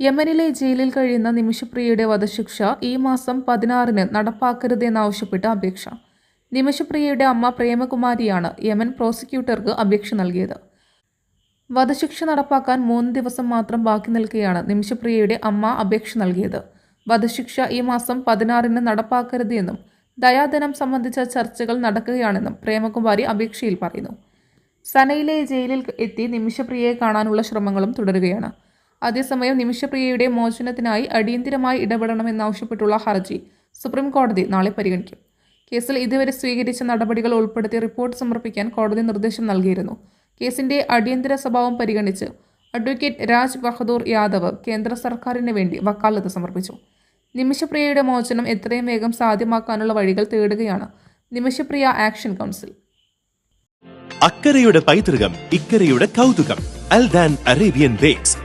യമനിലെ ജയിലിൽ കഴിയുന്ന നിമിഷപ്രിയയുടെ വധശിക്ഷ ഈ മാസം പതിനാറിന് നടപ്പാക്കരുതെന്നാവശ്യപ്പെട്ട് അപേക്ഷ. നിമിഷപ്രിയയുടെ അമ്മ പ്രേമകുമാരിയാണ് യമൻ പ്രോസിക്യൂട്ടർക്ക് അപേക്ഷ നൽകിയത്. വധശിക്ഷ നടപ്പാക്കാൻ മൂന്ന് ദിവസം മാത്രം ബാക്കി നിൽക്കെയാണ് നിമിഷപ്രിയയുടെ അമ്മ അപേക്ഷ നൽകിയത്. വധശിക്ഷ ഈ മാസം പതിനാറിന് നടപ്പാക്കരുത് എന്നും ദയാധനം സംബന്ധിച്ച ചർച്ചകൾ നടക്കുകയാണെന്നും പ്രേമകുമാരി അപേക്ഷയിൽ പറയുന്നു. സനയിലെ ജയിലിൽ എത്തി നിമിഷപ്രിയയെ കാണാനുള്ള ശ്രമങ്ങളും തുടരുകയാണ്. അതേസമയം നിമിഷപ്രിയയുടെ മോചനത്തിനായി അടിയന്തിരമായി ഇടപെടണമെന്നാവശ്യപ്പെട്ടുള്ള ഹർജി സുപ്രീം കോടതി നാളെ പരിഗണിക്കും. കേസിൽ ഇതുവരെ സ്വീകരിച്ച നടപടികൾ ഉൾപ്പെടുത്തി റിപ്പോർട്ട് സമർപ്പിക്കാൻ കോടതി നിർദ്ദേശം നൽകിയിരുന്നു. കേസിന്റെ അടിയന്തര സ്വഭാവം പരിഗണിച്ച് അഡ്വക്കേറ്റ് രാജ് ബഹദൂർ യാദവ് കേന്ദ്ര സർക്കാരിന് വേണ്ടി വക്കാലത്ത് സമർപ്പിച്ചു. നിമിഷപ്രിയയുടെ മോചനം എത്രയും വേഗം സാധ്യമാക്കാനുള്ള വഴികൾ തേടുകയാണ് നിമിഷപ്രിയ ആക്ഷൻ കൗൺസിൽ. അക്കരയുടെ പൈതൃകം ഇക്കരയുടെ കൗതുകം അൽദാൻ അറേബ്യൻ ബേക്സ്.